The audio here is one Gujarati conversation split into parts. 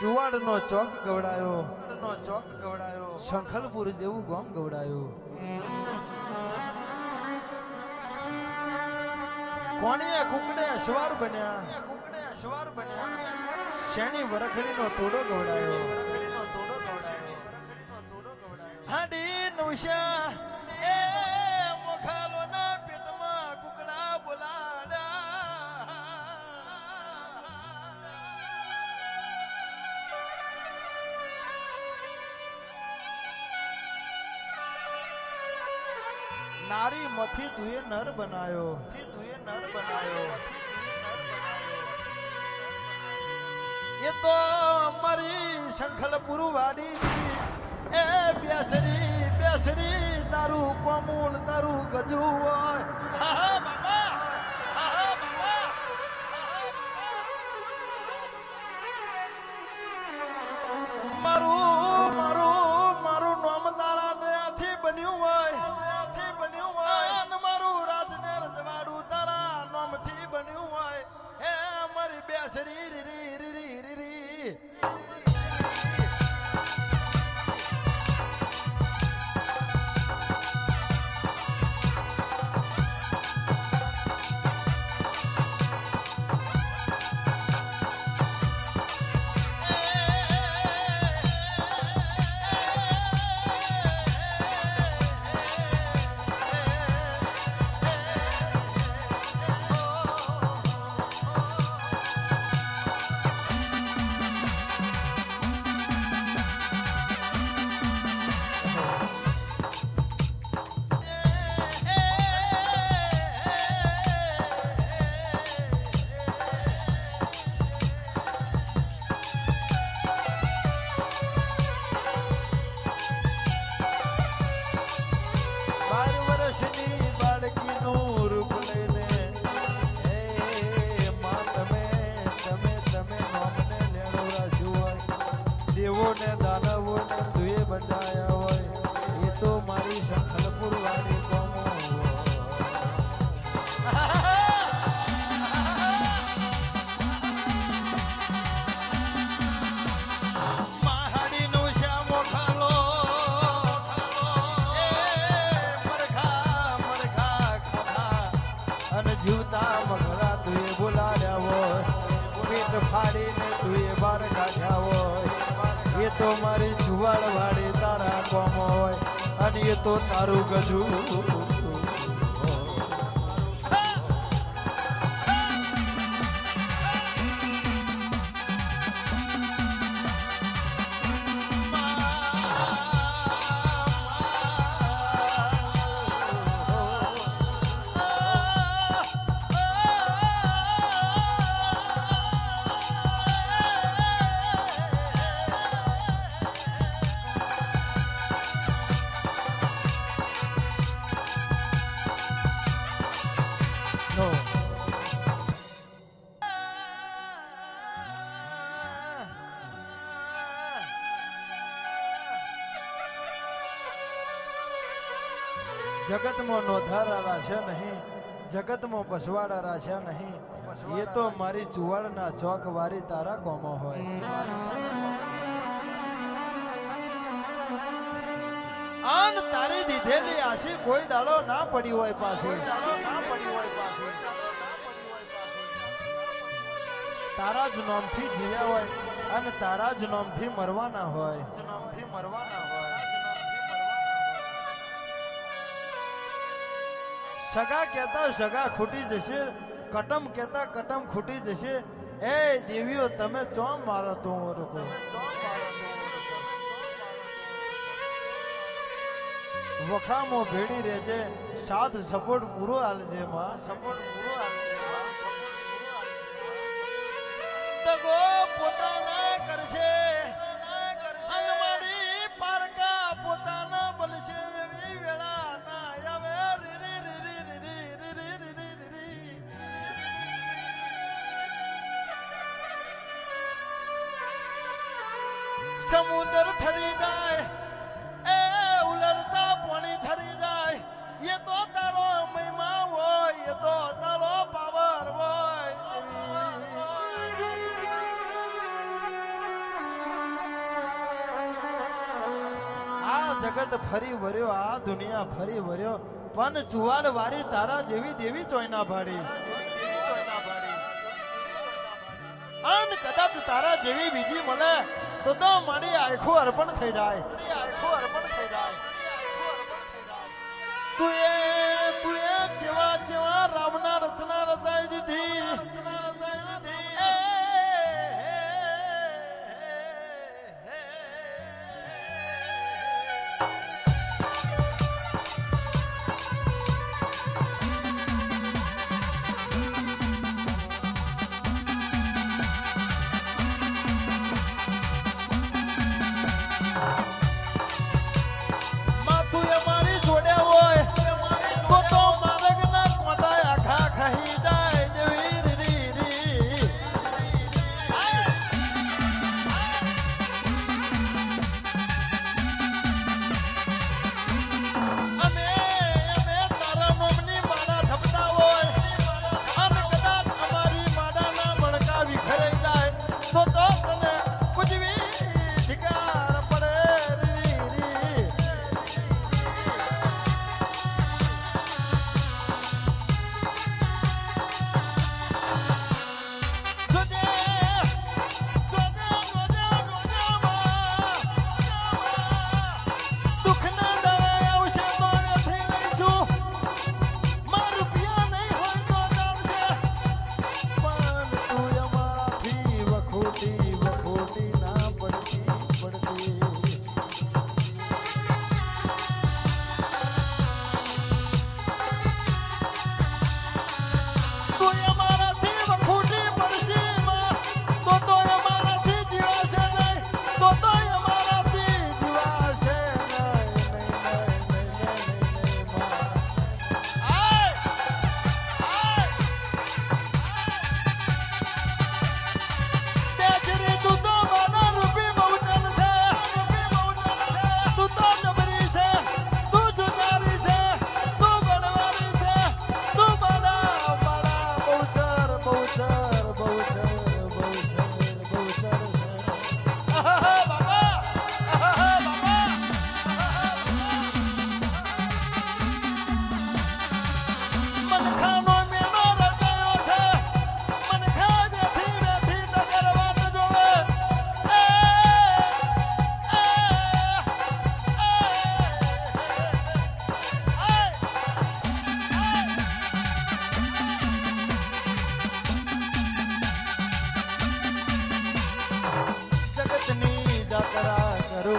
ચુવાડનો ચોક ગવડાયો. નો ચોક ગવડાયો. શંખલપુર જેવું ગામ ગવડાયું. કોણીએ કુકડે અશ્વાર બન્યા. કુકડે અશ્વાર બન્યા. શેણી વરખડીનો તોડો ગવડાયો. હાડી નવશા નારી મથી તુએ નર બનાયો. મથી તુએ નર બનાયો. એ તો મારી શંખલ પુરવાડી એ બેસરી બેસરી તારું કોમુન તારું ગજુ હોય. ફાડીને તુએ બાર કાઢ્યા હોય. એ તો મારી જુવાળ વાળી તારા કોમ હોય. અને એ તો તારું ગજુ. જગતમાં નોધારા છે નહીં, જગતમાં બસવાડા છે નહીં. એ તો મારી ચુવાડના ચોક વારી તારા કોમો હોય. આન તારી દીધેલી આશી કોઈ દાડો ના પડી હોય પાસે. તારા જ નામથી જીવ્યા હોય અને તારા જ નામથી મરવાના હોય નામથી મરવાના હોય. સગા કહેતા સગા ખૂટી જશે કટમ કહેતા કટમ ખૂટી જશે એ દેવીઓ તમે ચોમ મારો તો ઓરકો વખામો ભેડી રહેજે સાથ સપોર્ટ પૂરો આલજે માં સપોર્ટ પૂરો જગત ફરી વર્યો આ દુનિયા ફરી વર્યો પણ જુવાડ વારી તારા જેવી દેવી ચોયના ભાડી અન કદાચ તારા જેવી બીજી મને તો તો મારી આંખો અર્પણ થઈ જાય. આંખો અર્પણ થઈ જાય. તું એ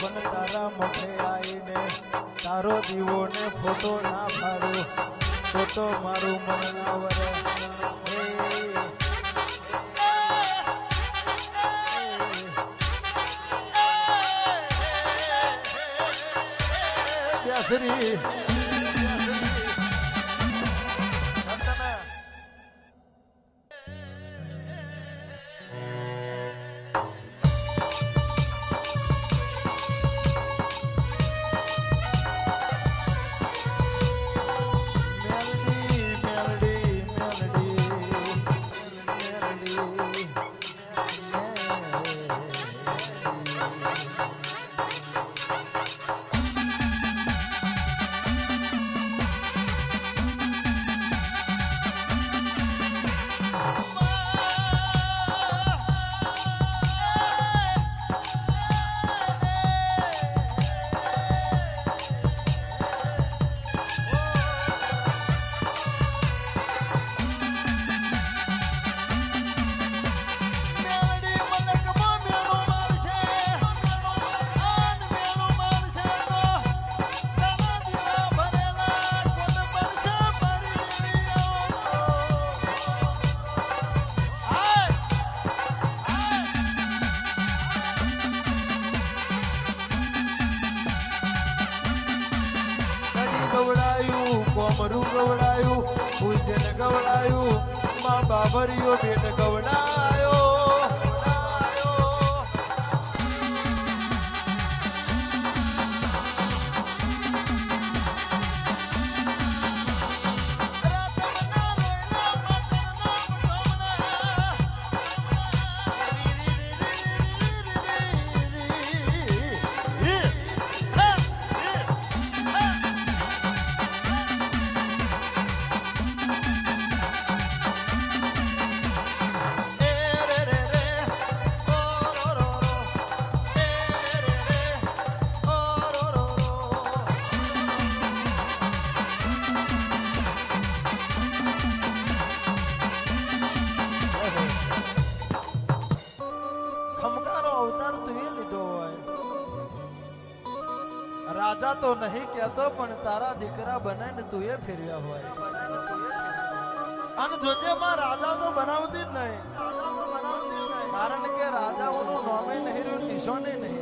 પણ તારા મોઢે આવીને તારો દીવો ને ફોટો ના પાડો તો તો મારું મન ના Yeah, ગવડાયું પૂજ્યને ગવડાયું મા બાબરીઓ ભેટ ગવડાયો. તો નહીં કહેતો, પણ તારા દીકરા બનાવીને તું એ ફેરવ્યા હોય. અને જોજે માં રાજા તો બનાવતી જ નહીં. કારણ કે રાજાઓનું નામે નહીં રહ્યું, નિશાને નહીં.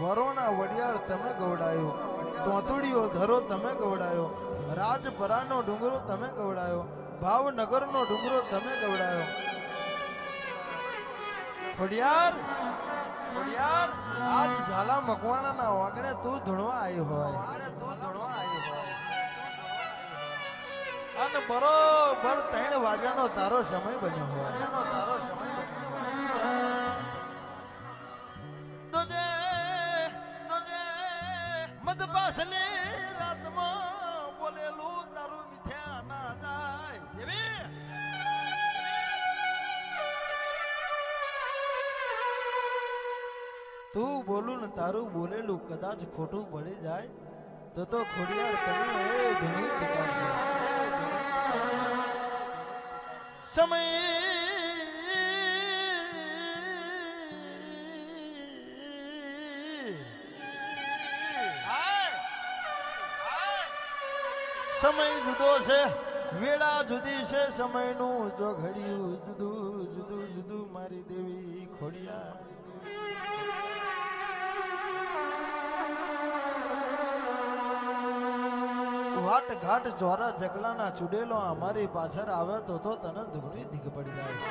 વરોના વડિયાળ તમે ગવડાયો તોતડીઓ ધરો તમે ગવડાયો, રાજપરાનો ડુંગરો તમે ગવડાયો, ભાવનગરનો ડુંગરો તમે ગવડાયો. વડિયાર વડિયાર, આજ ઝાલા મકવાણાના વાગણે તું ધણવા આવ્યો હોય. તું ધણવા આવી હોય. અને બરોબર ત્રણ વાગ્યાનો તારો સમય બન્યો હોય. તારો તું બોલું ને તારું બોલેલું કદાચ ખોટું પડી જાય, તો તો ખોડિયાર તમે એ સમય સમય જુદો છે, વેળા જુદી છે, સમયનું જો ઘડિયું જુદું જુદું જુદું મારી દેવી ખોડિયા વાટ ઘાટ ચોરા જગલાના ચુડેલો અમારી પાછળ આવે તો તને દુગણી ધીક પડી જાય.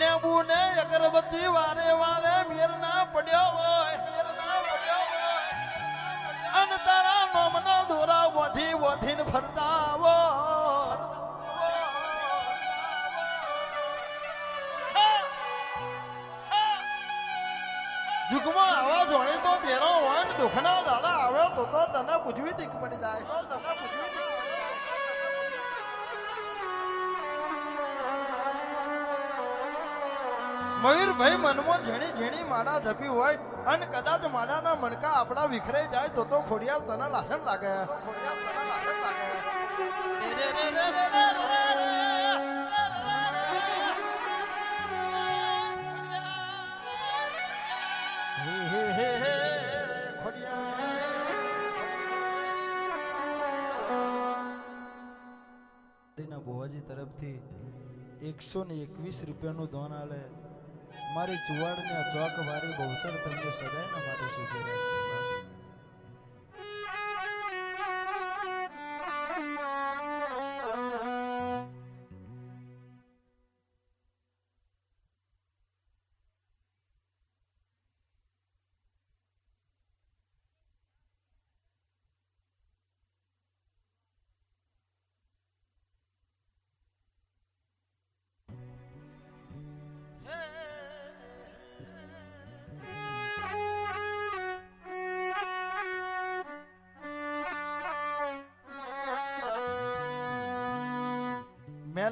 લેબુ ને અગરબત્તી વારે વારે મેર ના પડ્યો હોય. અન તારા નોમના દોરા વધી વધીને ફરતા તો તો તને પૂછવી દીક પડી જાય. તો તને પૂછવી દીક મયુરભાઈ મનમાં ઝીણી ઝીણી માડા ધપી હોય અને કદાચ માડાના મણકા આપણા વિખરાઈ જાય તો તો ખોડિયાર તને લાસણ લાગે. ખોડિયાર તને લાસણ લાગે. એકસો ને એકવીસ રૂપિયાનું ધોન આલે. મારી ચુવાડને ચોક વારી બહુચર તમને સદાયના માટે સુધી રાખે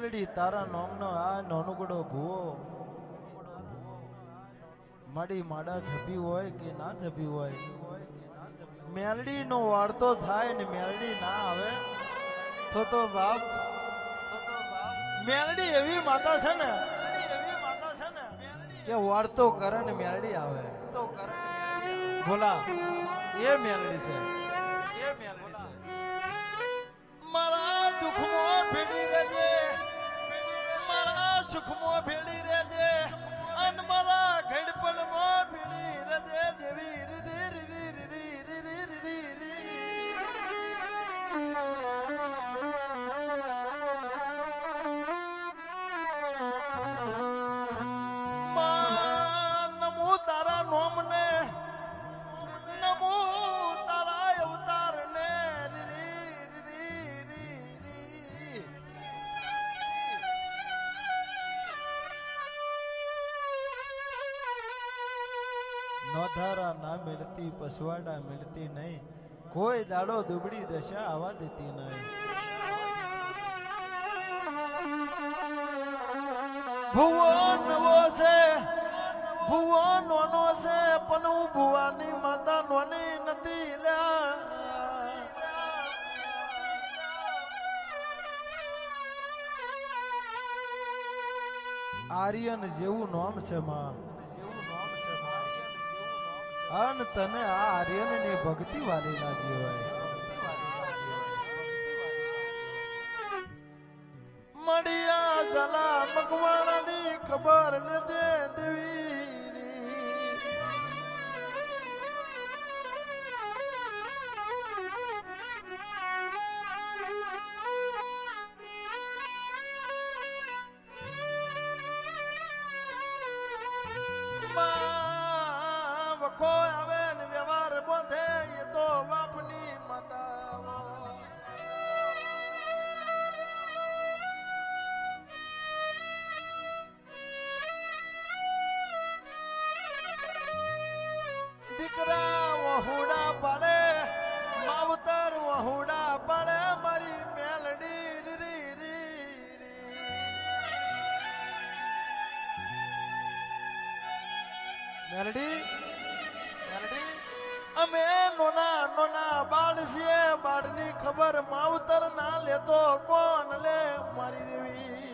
મેલડી તારા નોમનો આ નોનુગડો ભૂવો. માડી માડા થપી હોય કે ના થપી હોય? મેલડી નો વાર્તો થાય ને મેલડી ના આવે, તો તો બાપ, મેલડી એવી માતા છે ને કે વાર્તો કરે ને મેલડી આવે. તો કરે બોલા એ મેલડી છે. ના મિલતી પસવાડા મિલતી નહીં. કોઈ દાડો દુબળી દશા આવા દેતી નહીં. ભુવો નવો છે, ભુવો નોનો છે, પણ હું ભુવાની માતા નોની નથી લ્યા. આર્યન જેવું નામ છે માં. અન તને આ આર્યન ને ભક્તિ વાલી લાગી હોય મળ્યા જલા મકવાણાની ખબર લેજે દેવી. ખબર માવતર ના લેતો કોણ લે મારી દેવી?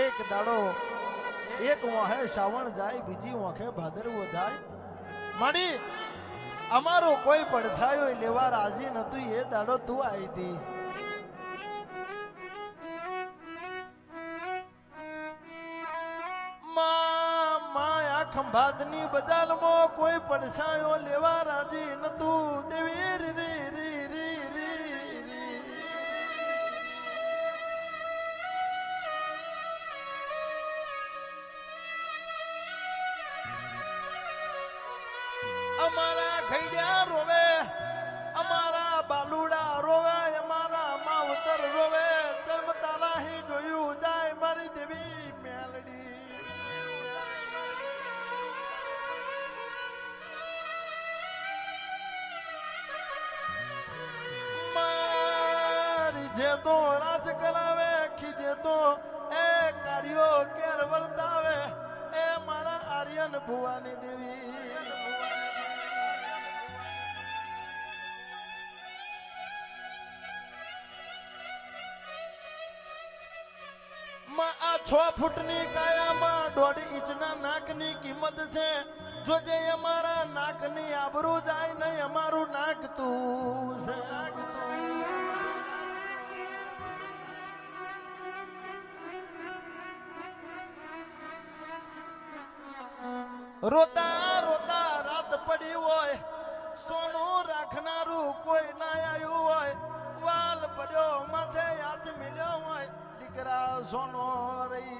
એક દાડો, એક વાહે શ્રાવણ જાય, બીજી વાંખે ભાદરવો જાય. માડી, અમારો કોઈ પડછાયો લેવા રાજી નતું એ દાડો તું આવી હતી આ બજારમાં કોઈ પડછાયો લેવા રાજી નતું દેવી રી તો રાજ કરાવે, ખીજે તો એ કાર્યો કેર વર્તાવે. એ મારા આર્યન ભુવાની દેવી. માં આ છ ફૂટની કાયામાં દોઢ ઇંચના નાકની કિંમત છે. જોજે અમારા નાકની આબરૂ જાય નહીં, અમારું નાક તું છે. રોતા રોતા રાત પડી હોય. સોનું રાખનારું કોઈ ના આવ્યું હોય. વાલ પડ્યો માથે હાથ મિલ્યો હોય. દીકરા સોનો રહી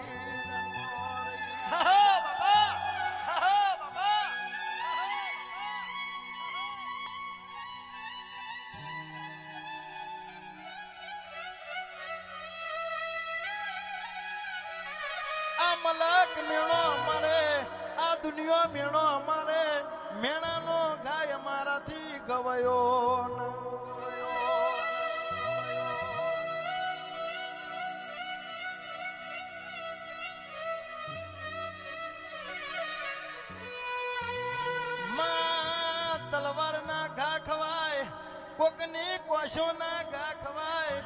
કોકની કોશોના ગા ખવાય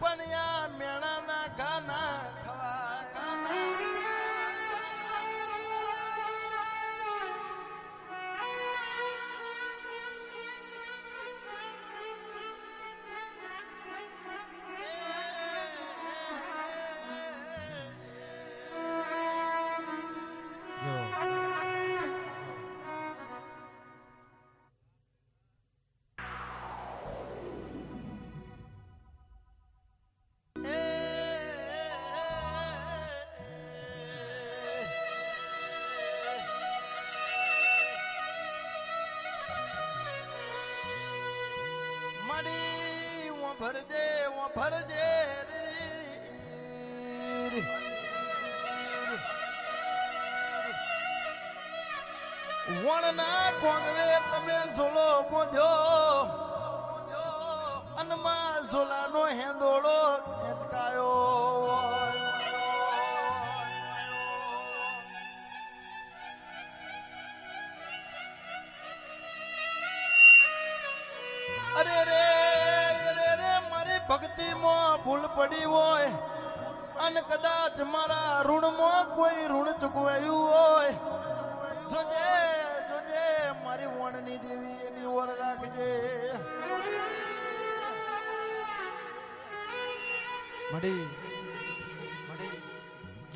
પણ આ મેણાના ભરજે હું ભરજે. વણના કોંગવે તમે ઝોલો બોધ્યો અનમાં ઝોલાનો હેંદોળો ભૂલ પડી હોય અને કદાચ મારા ઋણમાં કોઈ ઋણ ચૂકવાયું હોય, જોજે જોજે, મારી વણની દેવી એની ઓર રાખજે. મડી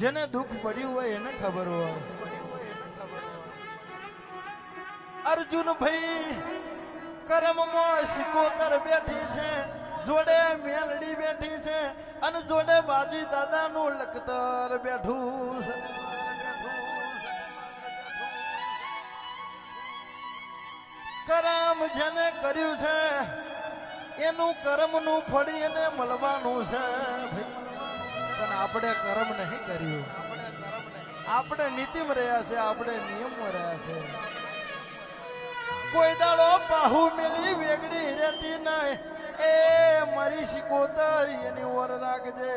જેને દુઃખ પડ્યું હોય એને ખબર હોય. અર્જુન ભાઈ કરમમાં સિકોતર બેઠી છે. જોડે મેલડી બેઠી છે અને જોડે બાજી દાદાનું લખતર બેઠું છે. કરમ જેને કર્યું છે, એનું કર્મનું ફળી એને મળવાનું છે પણ આપણે કર્મ નહીં કર્યું. આપણે નીતિમ રહ્યા છે, આપણે નિયમમાં રહ્યા છે. કોઈ દાડો પાહુ મેલી વેગડી રહેતી નહીં. એ મારી શિકોતર, એની ઓર રાખજે.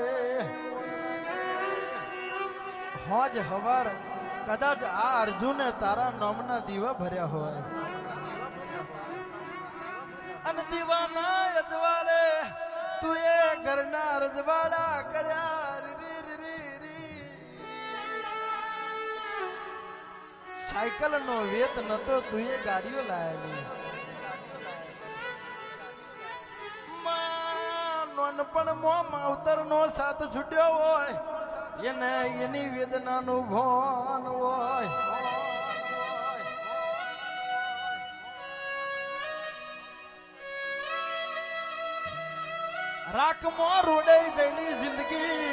હોજ હવાર, કદાચ આ અર્જુને તારા નામના દીવા ભર્યા હોય. અને દીવાના અજવાળે તું એ ઘરના રજવાડા કર્યા. સાયકલ નો વેત નતો, તું એ ગાડીઓ લાયેલી. માં નાનપણમાં માવતર નો સાથ છૂટ્યો હોય. એને એની વેદનાનું ભાન હોય. રાખમાં રોડે જઈની જિંદગી.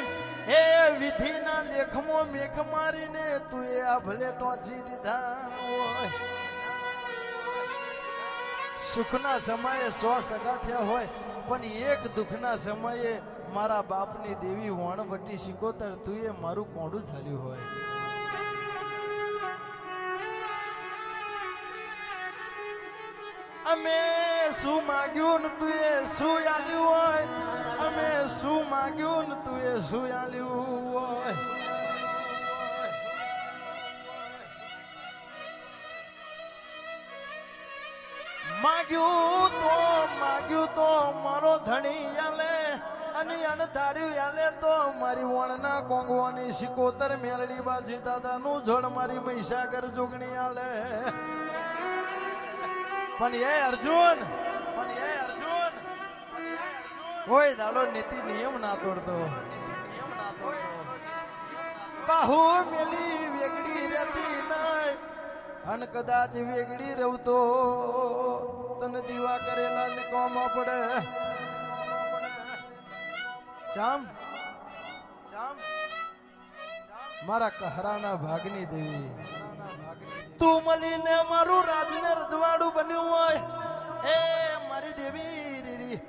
હે વિધિના લેખમાં મેઘ મારીને તું એ આ ભલે ટોચી દીધા હોય. સુખના સમયે સો સગા થયા હોય. પણ એક દુઃખના સમયે મારા બાપની દેવી વણવટી શિકોતર તું મારું કોંડું ચાલ્યું હોય. અમે શું માગ્યું ને તું એ શું આલ્યું હોય? અમે શું માગ્યું ને તું શું આલ્યું હોય? માગ્યું તો ધણી આલે, અને ધાર્યું આલે તો મારી વણના કોંગવાની સિકોતર મેલડી બાજી દાદાનું જોડ મારી મહીસાગર જોગણી આલે. પણ એ અર્જુન, પણ એ અર્જુન. કોઈ દાડો નીતિ નિયમ ના તોડતો. બાહુ મેલી વેગડી રહેતી નહીં, અન કદાચ વેગડી રહું તને દીવા કરેલા ને કોમ પડે. ચામ ચામ મારા કહરાના ભાગની દેવી. તું મળીને મારું રાજને રજવાડું બન્યું હોય. એ મારી દેવી